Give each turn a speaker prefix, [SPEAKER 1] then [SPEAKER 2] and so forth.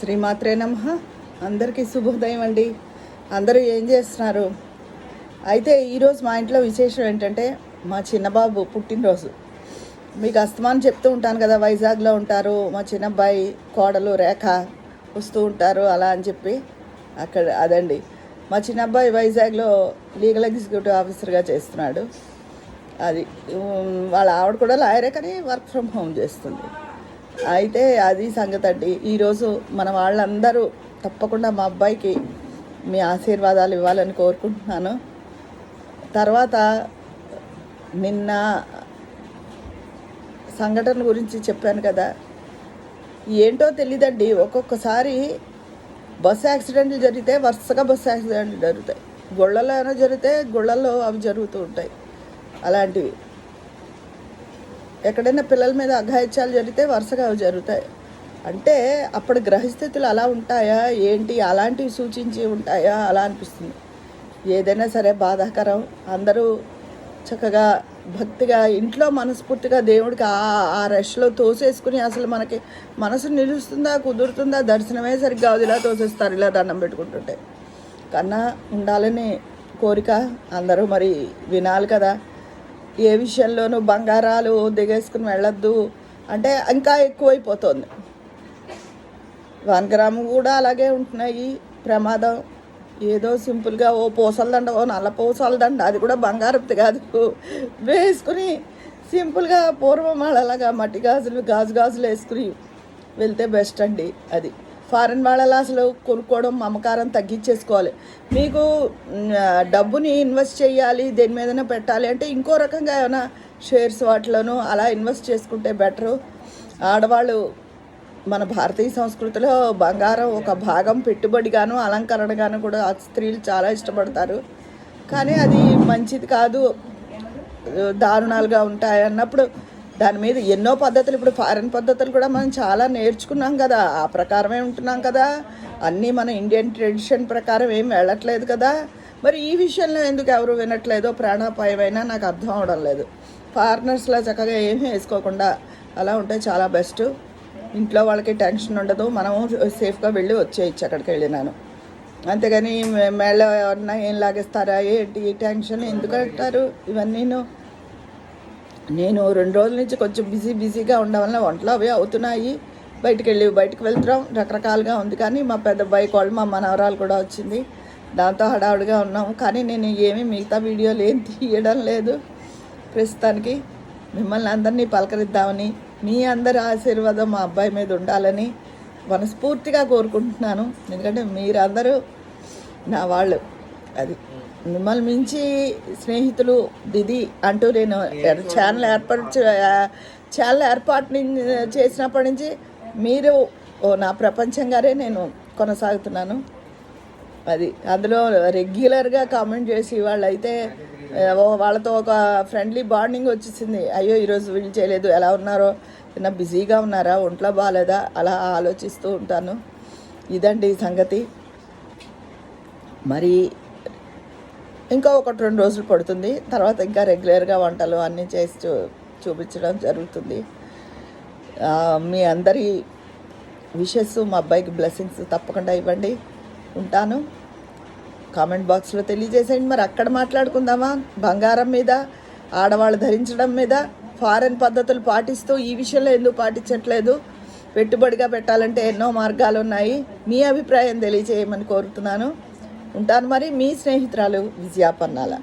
[SPEAKER 1] శ్రీమాత్రే నమ. అందరికీ శుభోదయం అండి. అందరూ ఏం చేస్తున్నారు? అయితే ఈరోజు మా ఇంట్లో విశేషం ఏంటంటే మా చిన్నబాబు పుట్టినరోజు. మీకు అస్తమానం చెప్తూ ఉంటాను కదా వైజాగ్లో ఉంటారు మా చిన్నబ్బాయి కోడలు రేఖ వస్తూ ఉంటారు అలా అని చెప్పి. అక్కడ అదండి. మా చిన్నబ్బాయి వైజాగ్లో లీగల్ ఎగ్జిక్యూటివ్ ఆఫీసర్గా చేస్తున్నాడు. అది వాళ్ళ ఆవిడ కూడా లాయరే కానీ వర్క్ ఫ్రమ్ హోమ్ చేస్తుంది. అయితే అది సంగతి అండి. ఈరోజు మన వాళ్ళందరూ తప్పకుండా మా అబ్బాయికి మీ ఆశీర్వాదాలు ఇవ్వాలని కోరుకుంటున్నాను. తర్వాత నిన్న సంఘటన గురించి చెప్పాను కదా. ఏంటో తెలియదండి ఒక్కొక్కసారి బస్సు యాక్సిడెంట్లు జరిగితే వరుసగా బస్సు యాక్సిడెంట్లు జరుగుతాయి. గుళ్ళలో ఏమైనా జరిగితే గుళ్ళల్లో అవి జరుగుతూ ఉంటాయి. అలాంటివి. ఎక్కడైనా పిల్లల మీద అఘాయిత్యాలు జరిగితే వరుసగా అవి జరుగుతాయి. అంటే అప్పుడు గ్రహస్థితులు అలా ఉంటాయా? ఏంటి? అలాంటివి సూచించి ఉంటాయా? అలా అనిపిస్తుంది. ఏదైనా సరే బాధాకరం. అందరూ చక్కగా భక్తిగా ఇంట్లో మనస్ఫూర్తిగా దేవుడికి ఆ ఆ రష్లో తోసేసుకుని అసలు మనకి మనసు నిలుస్తుందా కుదురుతుందా? దర్శనమే సరిగ్గా అది ఇలా తోసేస్తారు ఇలా దండం పెట్టుకుంటుంటే. కన్నా ఉండాలని కోరిక అందరూ మరి వినాలి కదా. ఏ విషయంలోనూ బంగారాలు దిగేసుకుని వెళ్ళొద్దు. అంటే ఇంకా ఎక్కువైపోతుంది. వన్ గ్రాము కూడా అలాగే ఉంటున్నాయి. ప్రమాదం. ఏదో సింపుల్గా ఓ పూసలదండ ఓ నల్ల పూసలదండ అది కూడా బంగారపుది కాదు. వేసుకుని సింపుల్గా పూర్వం వాళ్ళలాగా మట్టి గాజులు గాజు గాజులు వేసుకుని వెళ్తే బెస్ట్ అండి అది. ఫారెన్ వాళ్ళలా అసలు కొనుక్కోవడం మమకారం తగ్గించేసుకోవాలి. మీకు డబ్బుని ఇన్వెస్ట్ చేయాలి దేని మీదైనా పెట్టాలి అంటే ఇంకో రకంగా ఏమైనా షేర్స్ వాటిలోనూ అలా ఇన్వెస్ట్ చేసుకుంటే బెటరు. ఆడవాళ్ళు మన భారతీయ సంస్కృతిలో బంగారం ఒక భాగం పెట్టుబడిగాను అలంకరణగాను కూడా స్త్రీలు చాలా ఇష్టపడతారు. కానీ అది మంచిది కాదు. దారుణాలుగా ఉంటాయి అన్నప్పుడు దాని మీద ఎన్నో పద్ధతులు ఇప్పుడు ఫారెన్ పద్ధతులు కూడా మనం చాలా నేర్చుకున్నాం కదా. ఆ ప్రకారమే ఉంటున్నాం కదా. అన్నీ మన ఇండియన్ ట్రెడిషన్ ప్రకారం ఏం వెళ్ళట్లేదు కదా. మరి ఈ విషయంలో ఎందుకు ఎవరు వినట్లేదో ప్రాణాపాయమైనా నాకు అర్థం అవడం లేదు. ఫారినర్స్లో చక్కగా ఏమీ వేసుకోకుండా అలా ఉంటే చాలా బెస్ట్. ఇంట్లో వాళ్ళకి టెన్షన్ ఉండదు. మనము సేఫ్గా వెళ్ళి వచ్చేయచ్చు అక్కడికి వెళ్ళినాను. అంతేగాని మేళ ఏం లాగేస్తారా? ఏంటి టెన్షన్? ఎందుకు అంటారు? ఇవన్నీను నేను రెండు రోజుల నుంచి కొంచెం బిజీ బిజీగా ఉండడం వల్ల వంటలు అవి అవుతున్నాయి. బయటికి వెళ్ళి బయటికి వెళ్తున్నాం. రకరకాలుగా ఉంది. కానీ మా పెద్ద బైక్ వాళ్ళు మా మనవరాలు కూడా వచ్చింది. దాంతో హడావుడిగా ఉన్నాము కానీ నేను ఏమీ మిగతా వీడియోలు ఏం తీయడం లేదు. ప్రస్తుతానికి మిమ్మల్ని అందరినీ పలకరిద్దామని మీ అందరి ఆశీర్వాదం మా అబ్బాయి మీద ఉండాలని మనస్ఫూర్తిగా కోరుకుంటున్నాను. ఎందుకంటే మీరందరూ నా వాళ్ళు. అది. మిమ్మల్ని మించి స్నేహితులు దిది అంటూ నేను ఛానల్ ఏర్పాటు ఛానల్ ఏర్పాటు చేసినప్పటి నుంచి మీరు ఓ నా ప్రపంచంగానే నేను కొనసాగుతున్నాను. అది అందులో రెగ్యులర్గా కామెంట్ చేసి వాళ్ళైతే వాళ్ళతో ఒక ఫ్రెండ్లీ బాండింగ్ వచ్చేసింది. అయ్యో ఈరోజు వీళ్ళు చేయలేదు. ఎలా ఉన్నారో? చిన్న బిజీగా ఉన్నారా? ఒంట్లో బాగాలేదా అలా ఆలోచిస్తూ ఉంటాను. ఇదండి సంగతి. మరి ఇంకా ఒకటి రెండు రోజులు పడుతుంది. తర్వాత ఇంకా రెగ్యులర్గా వంటలు అన్నీ చేసి చూ చూపించడం జరుగుతుంది. మీ అందరి విషెస్ మా అబ్బాయికి బ్లెస్సింగ్స్ తప్పకుండా ఇవ్వండి. ఉంటాను. కామెంట్ బాక్స్లో తెలియజేసేయండి. మరి అక్కడ మాట్లాడుకుందామా? బంగారం మీద ఆడవాళ్ళు ధరించడం మీద ఫారెన్ పద్ధతులు పాటిస్తూ ఈ విషయంలో ఎందుకు పాటించట్లేదు? పెట్టుబడిగా పెట్టాలంటే ఎన్నో మార్గాలు ఉన్నాయి మీ అభిప్రాయం తెలియజేయమని కోరుతున్నాను. ఉంటాను మరి మీ స్నేహితురాలు విజయాపర్ణాల